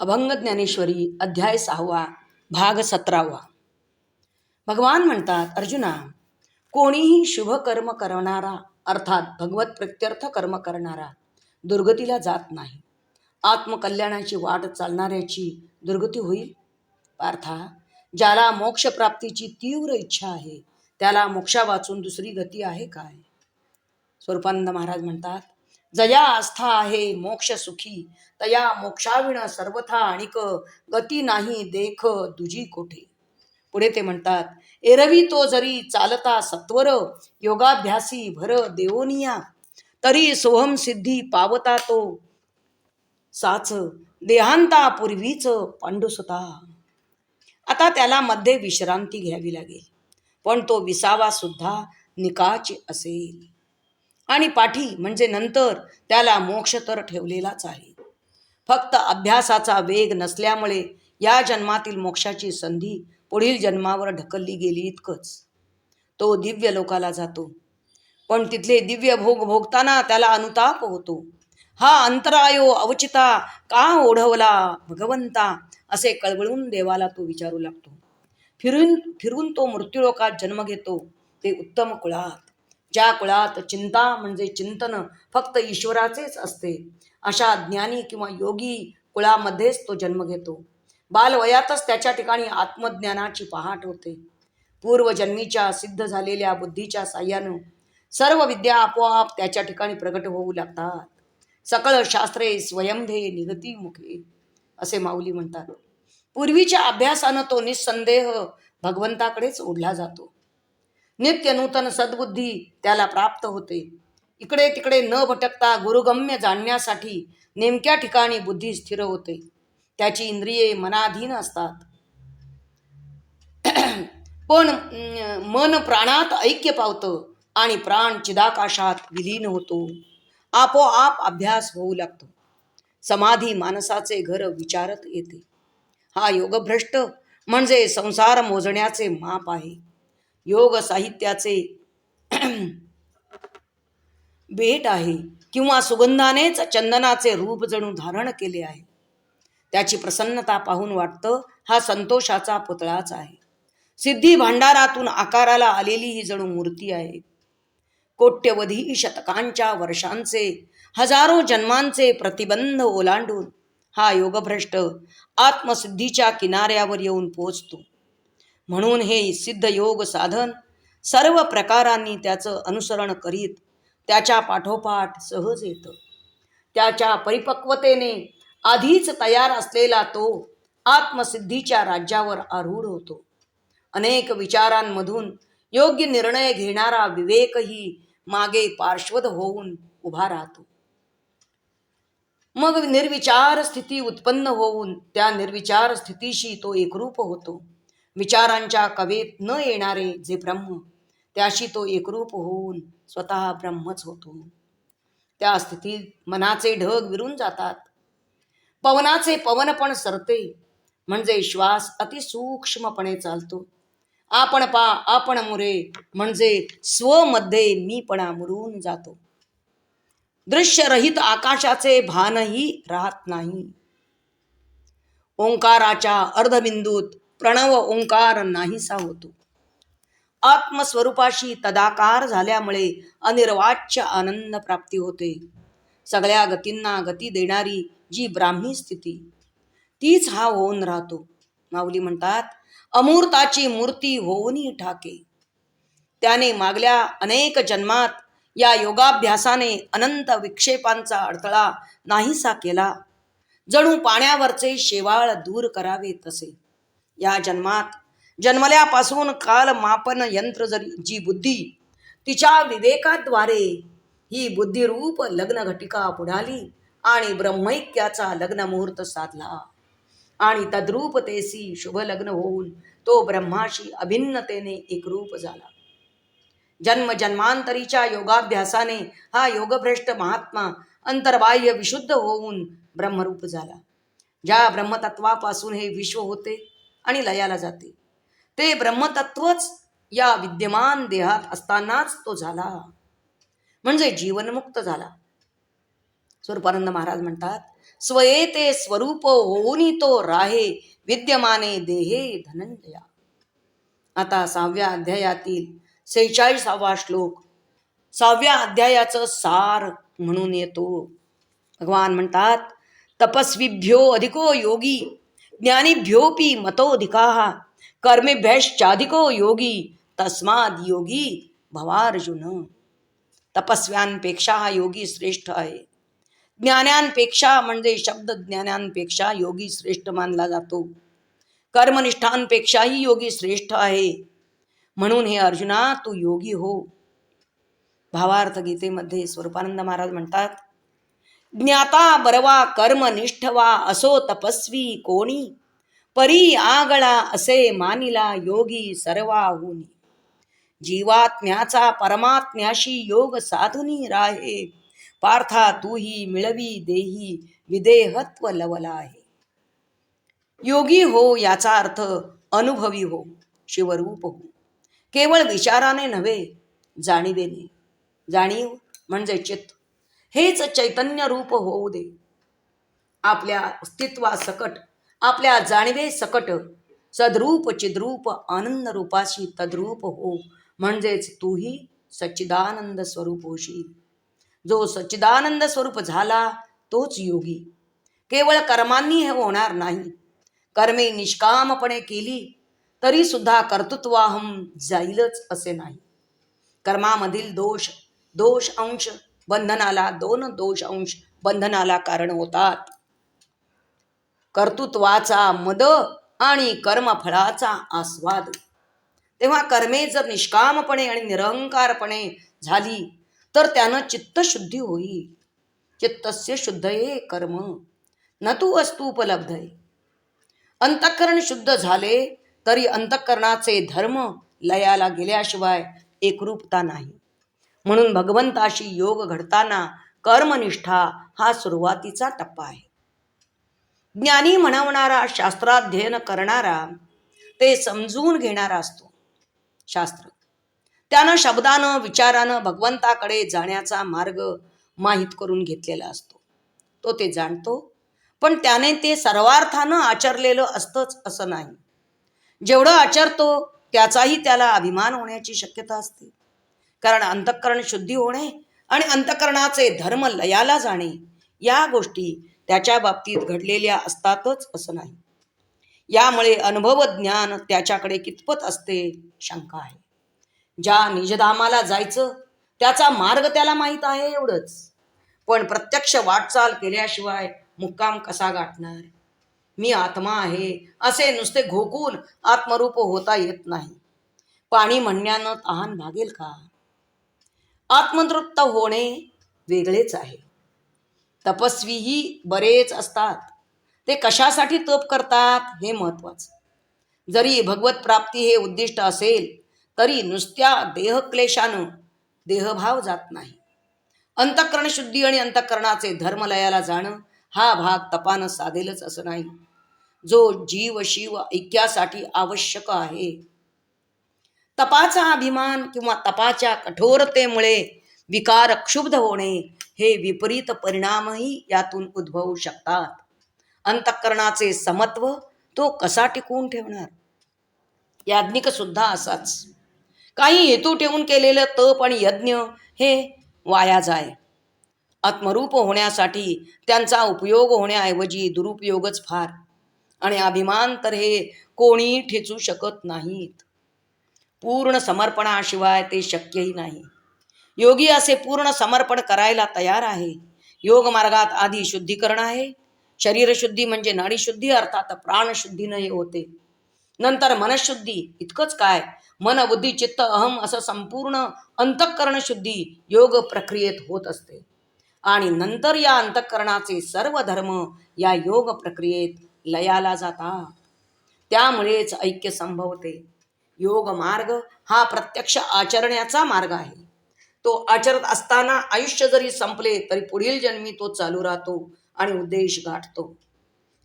अभंग ज्ञानेश्वरी अध्याय सहावा भाग सतरावा. भगवान म्हणतात अर्जुना कोणीही शुभ कर्म करणारा अर्थात भगवत प्रत्यर्थ कर्म करणारा दुर्गतीला जात नाही. आत्मकल्याणाची वाट चालणाऱ्याची दुर्गती होईल? पार्था ज्याला मोक्षप्राप्तीची तीव्र इच्छा आहे त्याला मोक्षा वाचून दुसरी गती आहे काय? स्वरूपानंद महाराज म्हणतात जया आस्था आहे मोक्ष सुखी. तया मोक्षाविण सर्वथा आणिक गती नाही देख दुजी कोठे. पुढे ते म्हणतात एरवी तो जरी चालता सत्वर योगाभ्यासी भर देवोनिया. तरी सोहम सिद्धी पावता तो. साच देहांता पूर्वीच पांडुसुता आता त्याला मध्ये विश्रांती घ्यावी लागेल. पण तो विसावा सुद्धा निकाच असेल. आणि पाठी म्हणजे नंतर त्याला मोक्ष तर ठेवलेलाच आहे. फक्त अभ्यासाचा वेग नसल्यामुळे या जन्मातील मोक्षाची संधी पुढील जन्मावर ढकलली गेली इतकंच. तो दिव्य लोकाला जातो. पण तिथले दिव्य भोग भोगताना त्याला अनुताप होतो. हा अंतरायो अवचिता का ओढवला भगवंता असे कळवळून देवाला तो विचारू लागतो. फिरून फिरून तो मृत्यूलोकात जन्म घेतो. ते उत्तम कुळात. ज्या कुळात चिंता म्हणजे चिंतन फक्त ईश्वराचेच असते अशा ज्ञानी किंवा योगी कुळामध्येच तो जन्म घेतो. बालवयातच त्याच्या ठिकाणी आत्मज्ञानाची पहाट होते. पूर्वजन्मीच्या सिद्ध झालेल्या बुद्धीच्या साह्यानं सर्व विद्या आपोआप त्याच्या ठिकाणी प्रगट होऊ लागतात. सकळ शास्त्रे स्वयंभे निगती मुखे असे माऊली म्हणतात. पूर्वीच्या अभ्यासानं तो निस्संदेह भगवंताकडेच ओढला जातो. नित्य नूतन सद्बुद्धी त्याला प्राप्त होते. इकडे तिकडे न भटकता गुरुगम्य जाणण्यासाठी नेमक्या ठिकाणी बुद्धी स्थिर होते. त्याची इंद्रिये मनाधीन असतात. पण मन प्राणात ऐक्य पावतं आणि प्राण चिदाकाशात विलीन होतो. आपोआप अभ्यास होऊ लागतो. समाधी माणसाचे घर विचारत येते. हा योगभ्रष्ट म्हणजे संसार मोजण्याचे माप आहे. योग साहित्याचे भेट आहे किंवा सुगंधानेच चंदनाचे रूप जणू धारण केले आहे. त्याची प्रसन्नता पाहून वाटतं हा संतोषाचा पुतळाच आहे. सिद्धी भांडारातून आकाराला आलेली ही जणू मूर्ती आहे. कोट्यवधी शतकांच्या वर्षांचे हजारो जन्मांचे प्रतिबंध ओलांडून हा योगभ्रष्ट आत्मसिद्धीच्या किनाऱ्यावर येऊन पोचतो. म्हणून हे सिद्ध योग साधन सर्व प्रकारांनी त्याचं अनुसरण करीत त्याच्या पाठोपाठ सहज येतं. त्याच्या परिपक्वतेने आधीच तयार असलेला तो आत्मसिद्धीच्या राज्यावर आरूढ होतो. अनेक विचारांमधून योग्य निर्णय घेणारा विवेकही मागे पार्श्वद होऊन उभा राहतो. मग निर्विचार स्थिती उत्पन्न होऊन त्या निर्विचार स्थितीशी तो एकरूप होतो. विचारांच्या कवेत न येणारे जे ब्रह्म त्याशी तो एकरूप होऊन स्वतः ब्रह्मच होतो. त्या स्थितीत मनाचे ढग विरून जातात. पवनाचे पवन पण सरते म्हणजे श्वास अतिसूक्ष्मपणे चालतो. आपण पा आपण मुरे म्हणजे स्वमध्ये मीपणा मुरून जातो. दृश्यरहित आकाशाचे भानही राहत नाही. ओंकाराच्या अर्धबिंदूत प्रणव ओंकार नाहीसा होतो आत्मस्वरूपाशी तदाकार झाल्यामुळे अनिर्वाच्य आनंद प्राप्ती होते. सगळ्या गतींना गती देणारी जी ब्राह्मी स्थिती तीच हा होऊन राहतो. माऊली म्हणतात अमूर्ताची मूर्ती होऊनही ठाके. त्याने मागल्या अनेक जन्मात या योगाभ्यासाने अनंत विक्षेपांचा अडथळा नाहीसा केला. जणू पाण्यावरचे शेवाळ दूर करावे तसे. या जन्मात. जन्मल्यापासून काल मापन यंत्र जरी जी बुद्धी तिच्या विवेकाद्वारे ही बुद्धिरूप लग्न घटिका बुडाली आणि ब्रह्मैक्याचा लग्न मुहूर्त साधला. आणि तद्रूप तेसी शुभ लग्न होऊन तो ब्रह्माशी अभिन्नतेने एकरूप झाला. जन्म जन्मांतरीच्या योगाभ्यासाने हा योगभ्रष्ट महात्मा अंतर्बाह्य विशुद्ध होऊन ब्रह्मरूप झाला. ज्या ब्रह्मतत्वापासून हे विश्व होते आणि लयाला जाते. ते ब्रह्मतत्वच या विद्यमान देहात असतानाच तो झाला. म्हणजे जीवनमुक्त झाला. स्वरूपानंद महाराज म्हणतात स्वयेते स्वरूप होऊनी तो राहे विद्यमाने देहे धनंजया. आता सहाव्या अध्यायातील सेहेचाळीसावा श्लोक सहाव्या अध्यायाचं सार म्हणून येतो. भगवान म्हणतात तपस्वीभ्यो अधिको योगी ज्ञानीभ्योपि मतोधिकाः कर्मेभ्यश्चाधिको योगी तस्माद योगी भवार्जुन। तपस्व्यांपेक्षा हा योगी श्रेष्ठ आहे। ज्ञानांपेक्षा म्हणजे शब्द ज्ञानांपेक्षा योगी श्रेष्ठ मानला जातो। कर्मनिष्ठांपेक्षाही योगी श्रेष्ठ आहे। म्हणून हे अर्जुना तू योगी हो। भावार्थ गीतेमध्ये स्वरूपानंद महाराज म्हणतात ज्ञाता बरवा कर्मनिष्ठवा असो तपस्वी कोणी? परी आगळा असे मानिला योगी सर्वाहुनी. जीवात्म्याचा परमात्म्याशी योग साधुनी राहे. पार्था तूही मिळवी देही विदेहत्व लवला आहे योगी हो याचा अर्थ अनुभवी हो शिवरूप हो. केवळ विचाराने नव्हे जाणीवेने. जाणीव म्हणजे चित्त. हेच चैतन्य रूप होऊ दे. आपल्या अस्तित्वासकट आपल्या जाणीवे सकट सद्रूप चिद्रूप आनंद रूपाशी तद्रूप हो. म्हणजेच तूही सच्चिदानंद स्वरूप होशील जो सच्चिदानंद स्वरूप झाला तोच योगी. केवळ कर्मांनी हे होणार नाही. कर्मे निष्कामपणे केली तरी सुद्धा कर्तृत्वाहम जाईलच असे नाही. कर्मामधील दोष दोष अंश बंधनाला दोन दोष अंश बंधनाला कारण होतात. कर्तृत्वाचा मद आणि कर्मफळाचा आस्वाद. तेव्हा कर्मे जर निष्कामपणे आणि निरंकारपणे झाली तर त्यानं चित्तशुद्धी होईल चित्तस्य शुद्धये कर्म. न तू वस्तू उपलब्ध आहे. अंतःकरण शुद्ध झाले तरी अंतःकरणाचे धर्म लयाला गेल्याशिवाय एकरूपता नाही. म्हणून भगवंताशी योग घडताना कर्मनिष्ठा हा सुरुवातीचा टप्पा आहे. ज्ञानी म्हणवणारा शास्त्राध्ययन करणारा ते समजून घेणारा असतो. शास्त्र. त्यानं शब्दानं विचारानं भगवंताकडे जाण्याचा मार्ग माहीत करून घेतलेला असतो. तो ते जाणतो पण त्याने ते सर्वार्थानं आचरलेलं असतंच असं नाही. जेवढं आचरतो त्याचाही त्याला अभिमान होण्याची शक्यता असते. कारण अंतःकरण शुद्धी होणे आणि अंतःकरणाचे धर्म लयाला जाणे या गोष्टी त्याच्या बाबतीत घडलेल्या असतातच असं नाही. यामुळे अनुभव ज्ञान त्याच्याकडे कितपत असते? शंका आहे. ज्या निजधामाला जायचं त्याचा मार्ग त्याला माहीत आहे एवढंच. पण प्रत्यक्ष वाटचाल केल्याशिवाय मुक्काम कसा गाठणार? मी आत्मा आहे असे नुसते घोकून आत्मरूप होता येत नाही. पाणी म्हणण्यानं तहान भागेल का? आत्मतृप्त होणे वेगळेच आहे. तपस्वीही बरेच असतात. ते कशासाठी तप करतात हे महत्वाचं जरी भगवत प्राप्ती हे उद्दिष्ट असेल तरी नुसत्या देहक्लेशानं देहभाव जात नाही. अंतःकरण शुद्धी आणि अंतःकरणाचे धर्मलयाला जाणं हा भाग तपानं साधेलच असं नाही. जो जीव शिव ऐक्यासाठी आवश्यक आहे. तपाचा अभिमान किंवा तपाच्या कठोरतेमुळे विकार क्षुब्ध होणे हे विपरीत परिणामही यातून उद्भवू शकतात. अंतःकरणाचे समत्व तो कसा टिकवून ठेवणार? याज्ञिक सुद्धा असाच. काही हेतू ठेवून केलेलं तप आणि यज्ञ हे वाया जाय आत्मरूप होण्यासाठी त्यांचा उपयोग होण्याऐवजी दुरुपयोगच फार. आणि अभिमान तर हे कोणीही ठेचू शकत नाहीत. पूर्ण समर्पणाशिवाय ते शक्यही नाही. योगी असे पूर्ण समर्पण करायला तयार आहे. योग मार्गात आधी शुद्धीकरण आहे. शरीरशुद्धी म्हणजे नाडीशुद्धी अर्थात प्राणशुद्धीनं हे होते. नंतर मनशुद्धी इतकंच काय? मन बुद्धी चित्त अहम असं संपूर्ण अंतःकरण शुद्धी योग प्रक्रियेत होत असते. आणि नंतर या अंतःकरणाचे सर्व धर्म या योग प्रक्रियेत लयाला जातात. त्यामुळेच ऐक्य संभवते. योग मार्ग हा प्रत्यक्ष आचरण्याचा मार्ग आहे. तो आचरत असताना आयुष्य जरी संपले तरी पुढील जन्मी तो चालू राहतो आणि उद्देश गाठतो.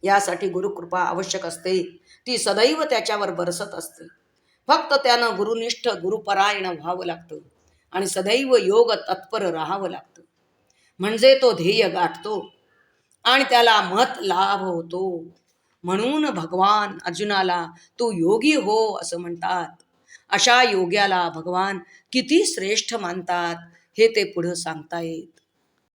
यासाठी गुरुकृपा आवश्यक असते. ती सदैव त्याच्यावर बरसत असते. फक्त त्यानं गुरुनिष्ठ गुरुपरायण व्हावं लागतं आणि सदैव योग तत्पर राहावं लागतं. म्हणजे तो ध्येय गाठतो आणि त्याला मत लाभ होतो. म्हणून भगवान अर्जुनाला तू योगी हो असं म्हणतात. अशा योग्याला भगवान किती श्रेष्ठ मानतात हे ते पुढं सांगता येत.